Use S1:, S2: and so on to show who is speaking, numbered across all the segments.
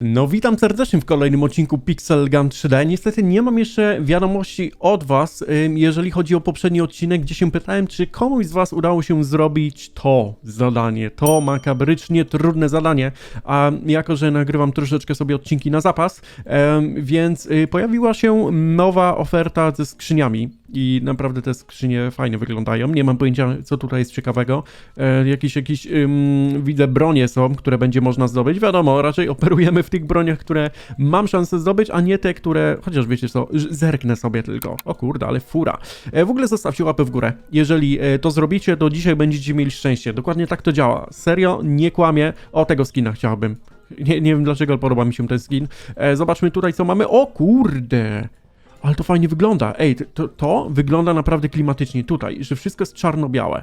S1: No witam serdecznie w kolejnym odcinku Pixel Gun 3D. Niestety nie mam jeszcze wiadomości od was, jeżeli chodzi o poprzedni odcinek, gdzie się pytałem, czy komuś z was udało się zrobić to zadanie, to makabrycznie trudne zadanie, a jako, że nagrywam troszeczkę sobie odcinki na zapas, więc y, pojawiła się nowa oferta ze skrzyniami i naprawdę te skrzynie fajnie wyglądają. Nie mam pojęcia, co tutaj jest ciekawego. E, jakieś ym, widzę bronie są, które będzie można zdobyć. Wiadomo, raczej operujemy w tych broniach, które mam szansę zdobyć, a nie te, które, chociaż wiecie co, zerknę sobie tylko. O kurde, ale fura. E, w ogóle zostawcie łapę w górę. Jeżeli e, to zrobicie, to dzisiaj będziecie mieli szczęście. Dokładnie tak to działa. Serio, nie kłamie. O, tego skina chciałbym. Nie, nie wiem dlaczego, podoba mi się ten skin. E, zobaczmy tutaj, co mamy. O kurde! Ale to fajnie wygląda. Ej, to, to wygląda naprawdę klimatycznie tutaj, że wszystko jest czarno-białe.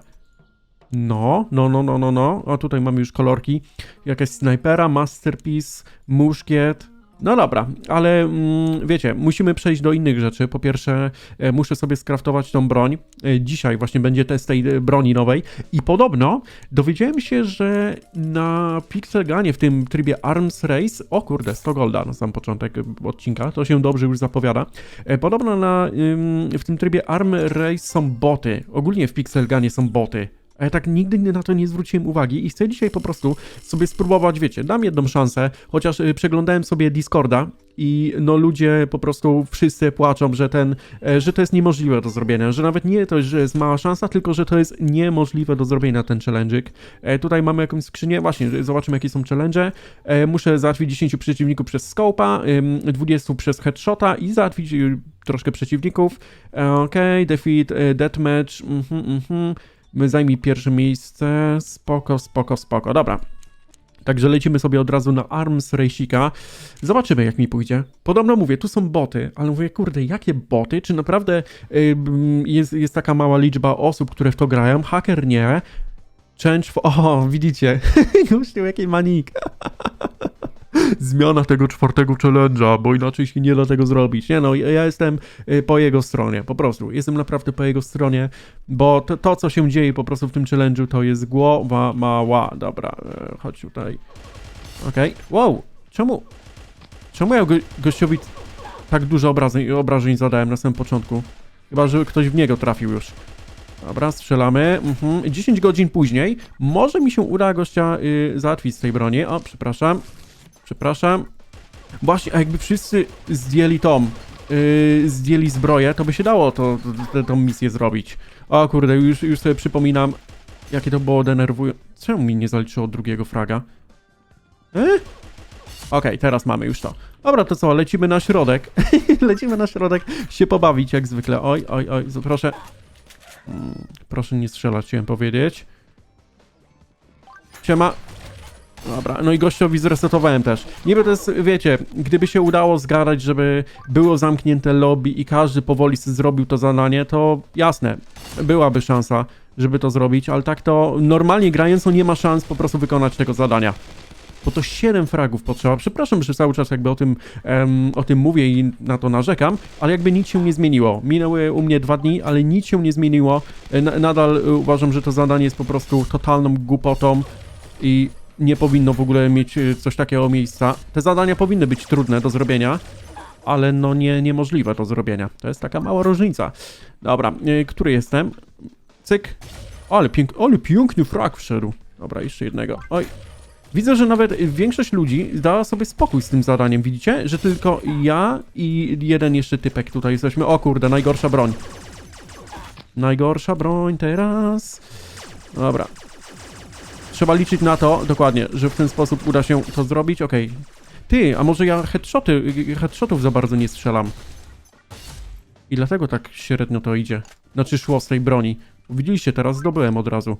S1: No, no, no, no, no, no. O, tutaj mamy już kolorki. Jakaś snajpera, masterpiece, muszkiet. No dobra, ale mm, wiecie, musimy przejść do innych rzeczy. Po pierwsze, e, muszę sobie skraftować tą broń. E, dzisiaj właśnie będzie test tej e, broni nowej. I podobno dowiedziałem się, że na Pixel Gunie w tym trybie Arms Race, o kurde, 100 golda na sam początek odcinka, to się dobrze już zapowiada. E, Podobno na, w tym trybie Arm Race są boty. Ogólnie w Pixel Gunie są boty. A ja tak nigdy na to nie zwróciłem uwagi i chcę dzisiaj po prostu sobie spróbować, wiecie, dam jedną szansę, chociaż y, przeglądałem sobie Discorda i no ludzie po prostu wszyscy płaczą, że ten, e, że to jest niemożliwe do zrobienia, że nawet nie to, że jest mała szansa, tylko że to jest niemożliwe do zrobienia ten challenge'ik. E, tutaj mamy jakąś skrzynię, właśnie, zobaczymy jakie są challenge. E, muszę załatwić 10 przeciwników przez scope'a, ym, 20 przez headshota i załatwić y, troszkę przeciwników. Okej, defeat, e, deathmatch, mhm, mhm. Zajmij pierwsze miejsce. Spoko, spoko, spoko. Dobra. Także lecimy sobie od razu na Arms Racika. Zobaczymy, jak mi pójdzie. Podobno mówię, tu są boty, ale mówię, kurde, jakie boty? Czy naprawdę y, mm, jest, jest taka mała liczba osób, które w to grają? Haker nie. Change for... O, widzicie? Gościu, jaki manik. Zmiana tego czwartego challenge'a, bo inaczej się nie da tego zrobić. Nie no, ja jestem y, po jego stronie, po prostu. Jestem naprawdę po jego stronie, bo to, to co się dzieje po prostu w tym challenge'u, to jest głowa mała. Dobra, e, chodź tutaj. Okej. Wow, czemu? Czemu ja go, gościowi tak dużo obrażeń, obrażeń zadałem na samym początku? Chyba, że ktoś w niego trafił już. Dobra, strzelamy. Mhm. 10 godzin później może mi się uda gościa y, załatwić z tej broni. O, przepraszam. Przepraszam. Właśnie, a jakby wszyscy zdjęli tą, yy, zdjęli zbroję, to by się dało to, to, tą misję zrobić. O kurde, już, już sobie przypominam, jakie to było denerwujące. Czemu mi nie zaliczyło drugiego fraga? E? Okej, teraz mamy już to. Dobra, to co, lecimy na środek. lecimy na środek się pobawić, jak zwykle. Oj, oj, oj, proszę. Mm, Proszę nie strzelać, chciałem powiedzieć. Siema. Dobra, no i gościowi zresetowałem też. Niby to jest, wiecie, gdyby się udało zgadać, żeby było zamknięte lobby i każdy powoli zrobił to zadanie, to jasne, byłaby szansa, żeby to zrobić, ale tak to normalnie grając, no nie ma szans po prostu wykonać tego zadania. Bo to 7 fragów potrzeba. Przepraszam, że cały czas jakby o tym, em, o tym mówię i na to narzekam, ale jakby nic się nie zmieniło. Minęły u mnie dwa dni, ale nic się nie zmieniło. E, Na, nadal uważam, że to zadanie jest po prostu totalną głupotą i nie powinno w ogóle mieć e, coś takiego miejsca. Te zadania powinny być trudne do zrobienia, ale no nie, niemożliwe do zrobienia. To jest taka mała różnica. Dobra, e, który jestem? Cyk. Ale, pięk, ale piękny frag wszedł. Dobra, jeszcze jednego. Oj. Widzę, że nawet większość ludzi dała sobie spokój z tym zadaniem, widzicie? Że tylko ja i jeden jeszcze typek tutaj jesteśmy. O kurde, najgorsza broń. Najgorsza broń teraz. Dobra. Trzeba liczyć na to, dokładnie, że w ten sposób uda się to zrobić. Okej. Ty, a może ja headshoty, headshotów za bardzo nie strzelam. I dlatego tak średnio to idzie. Znaczy szło z tej broni. Widzieliście, teraz zdobyłem od razu.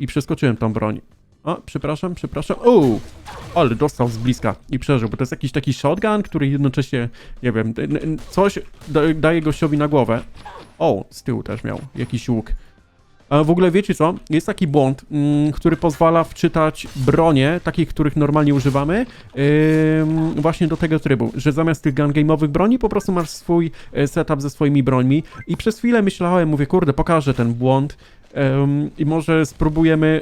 S1: I przeskoczyłem tą broń. O, przepraszam, przepraszam. O, ale dostał z bliska i przeżył, bo to jest jakiś taki shotgun, który jednocześnie, nie wiem, coś da, daje gościowi na głowę. O, z tyłu też miał jakiś łuk. W ogóle wiecie co? Jest taki błąd, mm, który pozwala wczytać bronie, takich, których normalnie używamy, właśnie do tego trybu, że zamiast tych gun broni po prostu masz swój e, setup ze swoimi brońmi i przez chwilę myślałem, mówię, kurde, pokażę ten błąd i może spróbujemy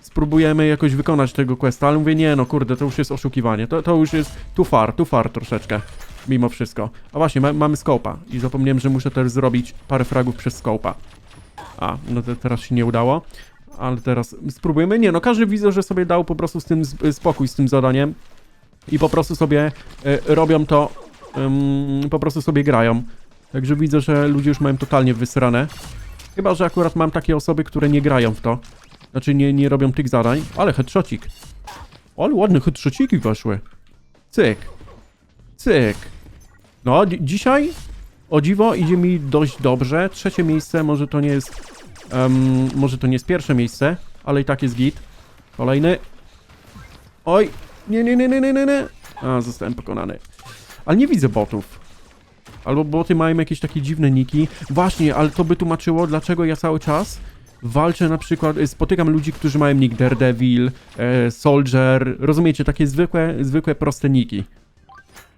S1: spróbujemy jakoś wykonać tego questa, ale mówię, nie no kurde, to już jest oszukiwanie, to, to już jest too far, too far troszeczkę, mimo wszystko. A właśnie, ma, mamy skopa i zapomniałem, że muszę też zrobić parę fragów przez skopa. A, no to teraz się nie udało, ale teraz spróbujemy. Nie no, każdy widzę, że sobie dał po prostu z tym z- spokój z tym zadaniem i po prostu sobie e, robią to, ym, po prostu sobie grają. Także widzę, że ludzie już mają totalnie wysrane. Chyba, że akurat mam takie osoby, które nie grają w to. Znaczy nie, nie robią tych zadań, ale headshotик. Ale ładne headshotiki weszły. Cyk. Cyk. No, dzi- dzisiaj o dziwo idzie mi dość dobrze. Trzecie miejsce, może to nie jest... em, może to nie jest pierwsze miejsce, ale i tak jest git. Kolejny. Oj. Nie, nie, nie, nie, nie, nie, nie. A, zostałem pokonany. Ale nie widzę botów. Albo boty mają jakieś takie dziwne niki. Właśnie, ale to by tłumaczyło, dlaczego ja cały czas walczę na przykład, y, spotykam ludzi, którzy mają nick Daredevil, e, Soldier, rozumiecie, takie zwykłe, zwykłe proste niki.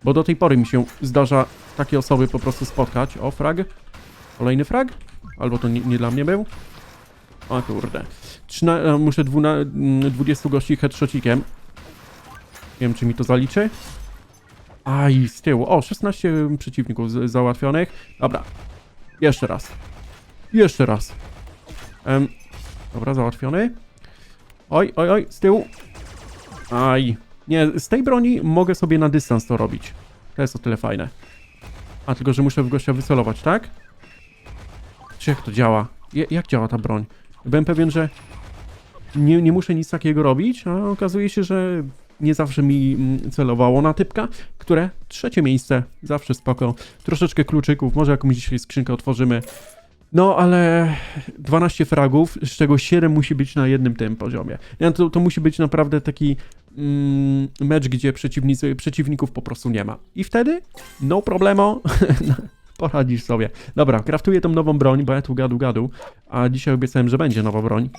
S1: Bo do tej pory mi się zdarza takie osoby po prostu spotkać. O, frag. Kolejny frag? Albo to nie, nie dla mnie był? O kurde. Trzyna, e, muszę dwuna, mm, 20 gości headshot'ikiem. Nie wiem, czy mi to zaliczy. Aj, z tyłu. O, 16 przeciwników załatwionych. Dobra. Jeszcze raz. Jeszcze raz. Em, dobra, załatwiony. Oj, oj, oj, z tyłu. Aj. Nie, z tej broni mogę sobie na dystans to robić. To jest o tyle fajne. A, tylko, że muszę w gościa wycelować, tak? Czy jak to działa? Je, jak działa ta broń? Byłem pewien, że nie, nie muszę nic takiego robić, a okazuje się, że nie zawsze mi mm, celowało na typka, które trzecie miejsce, zawsze spoko. Troszeczkę kluczyków, może jakąś dzisiaj skrzynkę otworzymy. No, ale 12 fragów, z czego 7 musi być na jednym tym poziomie. Nie, to, to musi być naprawdę taki mm, mecz, gdzie przeciwnicy, przeciwników po prostu nie ma. I wtedy, no problemo, poradzisz sobie. Dobra, kraftuję tą nową broń, bo ja tu gadu gadu, a dzisiaj obiecałem, że będzie nowa broń.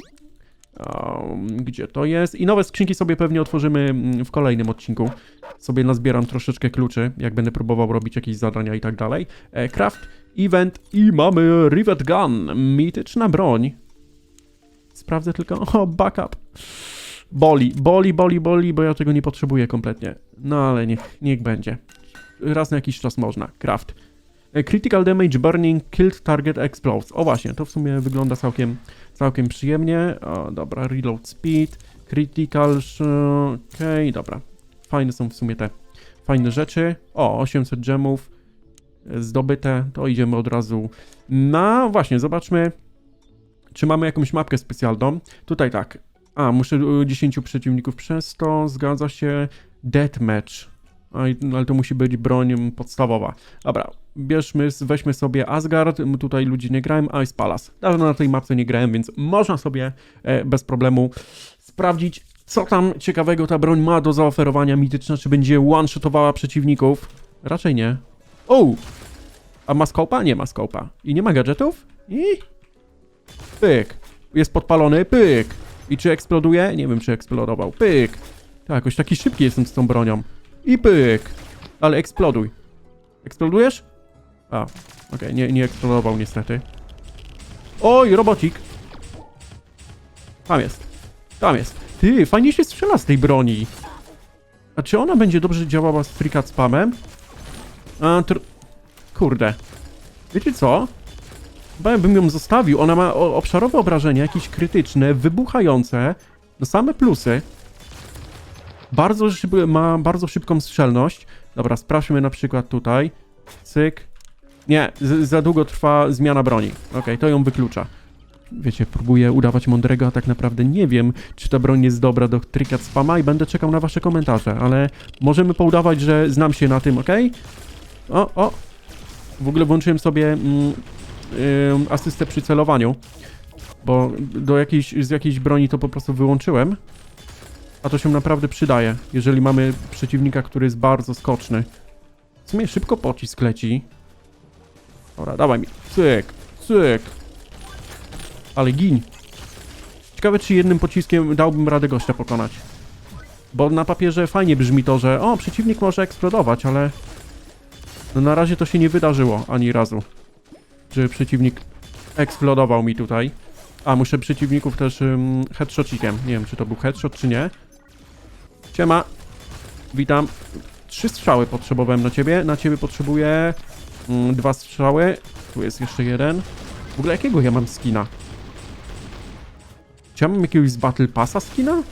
S1: Um, gdzie to jest? I nowe skrzynki sobie pewnie otworzymy mm, w kolejnym odcinku. Sobie nazbieram troszeczkę kluczy, jak będę próbował robić jakieś zadania i tak dalej. E, craft, event i mamy Rivet Gun, mityczna broń. Sprawdzę tylko, o, backup. Boli, boli, boli, boli, bo ja tego nie potrzebuję kompletnie. No ale niech, niech będzie. Raz na jakiś czas można. Craft. E, Critical damage burning killed target explodes. O właśnie, to w sumie wygląda całkiem, całkiem przyjemnie. O, dobra, reload speed, critical, okej, dobra. Fajne są w sumie te fajne rzeczy. O, 800 gemów zdobyte, to idziemy od razu na, właśnie, zobaczmy, czy mamy jakąś mapkę specjalną. Tutaj tak, a, muszę y, 10 przeciwników przez to, zgadza się, deathmatch. No, ale to musi być broń podstawowa. Dobra, bierzmy, weźmy sobie Asgard, tutaj ludzi nie grałem, Ice Palace. Dawno na tej mapce nie grałem, więc można sobie e, bez problemu sprawdzić, co tam ciekawego ta broń ma do zaoferowania mityczna, czy będzie one-shotowała przeciwników. Raczej nie. O! A ma skopa? Nie ma skopa. I nie ma gadżetów? I... Pyk. Jest podpalony, pyk. I czy eksploduje? Nie wiem, czy eksplodował. Pyk. Tak, jakoś taki szybki jestem z tą bronią. I pyk. Ale eksploduj. Eksplodujesz? A, okej, nie, nie eksplodował niestety. Oj, robocik. Tam jest. Tam jest. Ty, fajnie się strzela z tej broni. A czy ona będzie dobrze działała z frikat spamem? A, tr... Kurde. Wiecie co? Chyba bym ją zostawił. Ona ma obszarowe obrażenia, jakieś krytyczne, wybuchające. No same plusy. Bardzo szyb... ma bardzo szybką strzelność. Dobra, sprawdźmy na przykład tutaj. Cyk. Nie, za długo trwa zmiana broni. Okej, to ją wyklucza. Wiecie, próbuję udawać mądrego, a tak naprawdę nie wiem, czy ta broń jest dobra do trikat spama i będę czekał na wasze komentarze, ale możemy poudawać, że znam się na tym, ok? O, o! W ogóle włączyłem sobie mm, ym, asystę przy celowaniu, bo do jakiejś, z jakiejś broni to po prostu wyłączyłem, a to się naprawdę przydaje, jeżeli mamy przeciwnika, który jest bardzo skoczny. W sumie szybko pocisk leci. Dobra, dawaj mi. Cyk, cyk. Ale gin. Ciekawe, czy jednym pociskiem dałbym radę gościa pokonać. Bo na papierze fajnie brzmi to, że o, przeciwnik może eksplodować, ale no na razie to się nie wydarzyło ani razu. Że przeciwnik eksplodował mi tutaj. A, muszę przeciwników też um, headshotcikiem. Nie wiem, czy to był headshot, czy nie. Siema. Witam. Trzy strzały potrzebowałem na ciebie. Na ciebie potrzebuję mm, dwa strzały. Tu jest jeszcze jeden. W ogóle jakiego ja mam skina? Czy ja mam jakiegoś z Battle Passa skina?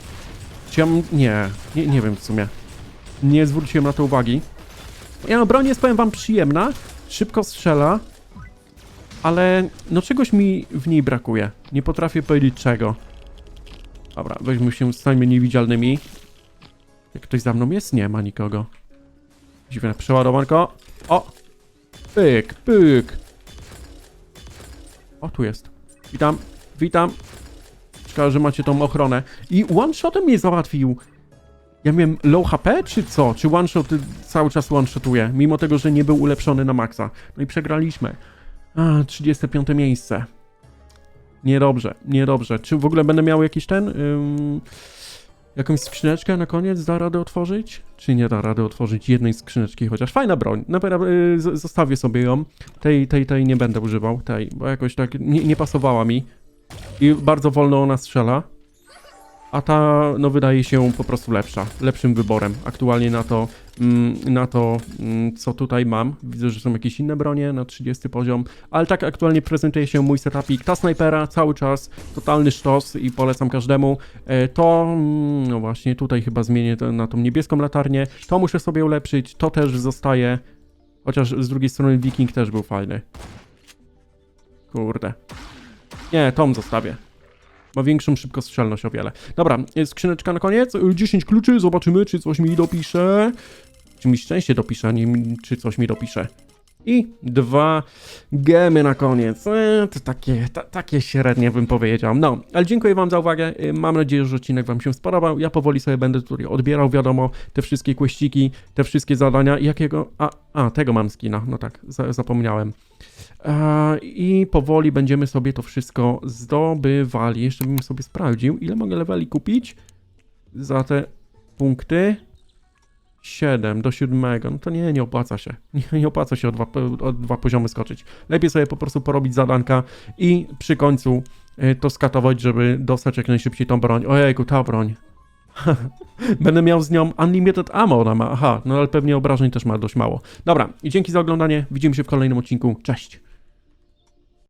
S1: Czy ja mam... Nie, nie, nie wiem w sumie. Nie zwróciłem na to uwagi. Ja, broń jest, powiem wam, przyjemna. Szybko strzela. Ale no czegoś mi w niej brakuje. Nie potrafię powiedzieć czego. Dobra, weźmy się, stańmy niewidzialnymi. Jak ktoś za mną jest? Nie ma nikogo. Dziwne przeładowanko. O! Pyk, pyk. O, tu jest. Witam, witam. Szkoda, że macie tą ochronę. I one-shotem mnie załatwił. Ja miałem low HP, czy co? Czy one-shot y, cały czas one-shotuje, mimo tego, że nie był ulepszony na maksa. No i przegraliśmy. A, 35 miejsce. Niedobrze, niedobrze. Czy w ogóle będę miał jakiś ten... Ym, jakąś skrzyneczkę na koniec da radę otworzyć? Czy nie da rady otworzyć jednej skrzyneczki chociaż? Fajna broń. Naprawdę y, zostawię sobie ją. Tej, tej, tej nie będę używał. Tej, bo jakoś tak nie, nie pasowała mi. I bardzo wolno ona strzela. A ta, no wydaje się po prostu lepsza, lepszym wyborem. Aktualnie na to, mm, na to, mm, co tutaj mam. Widzę, że są jakieś inne bronie na 30 poziom, ale tak aktualnie prezentuje się mój setupik. Ta snajpera cały czas, totalny sztos i polecam każdemu. E, To, mm, no właśnie, tutaj chyba zmienię na tą niebieską latarnię. To muszę sobie ulepszyć, to też zostaje. Chociaż z drugiej strony Viking też był fajny. Kurde. Nie, Tom zostawię. Ma większą szybkostrzelność o wiele. Dobra, jest skrzyneczka na koniec. Y, 10 kluczy, zobaczymy, czy coś mi dopisze. Czy mi szczęście dopisze, nie czy coś mi dopisze. I dwa gemy na koniec. E, to takie, ta, takie średnie bym powiedział. No, ale dziękuję wam za uwagę. Y, Mam nadzieję, że odcinek wam się spodobał. Ja powoli sobie będę tutaj odbierał, wiadomo, te wszystkie questyki, te wszystkie zadania. Jakiego... A, a tego mam skina. No tak, za, zapomniałem. E, I powoli będziemy sobie to wszystko zdobywali. Jeszcze bym sobie sprawdził, ile mogę leveli kupić za te punkty. 7 do 7. No to nie, nie opłaca się. Nie, nie opłaca się o dwa, o dwa poziomy skoczyć. Lepiej sobie po prostu porobić zadanka i przy końcu y, to skatować, żeby dostać jak najszybciej tą broń. Ojejku, ta broń. Będę miał z nią Unlimited Ammo. Ona ma. Aha, no ale pewnie obrażeń też ma dość mało. Dobra, i dzięki za oglądanie. Widzimy się w kolejnym odcinku. Cześć.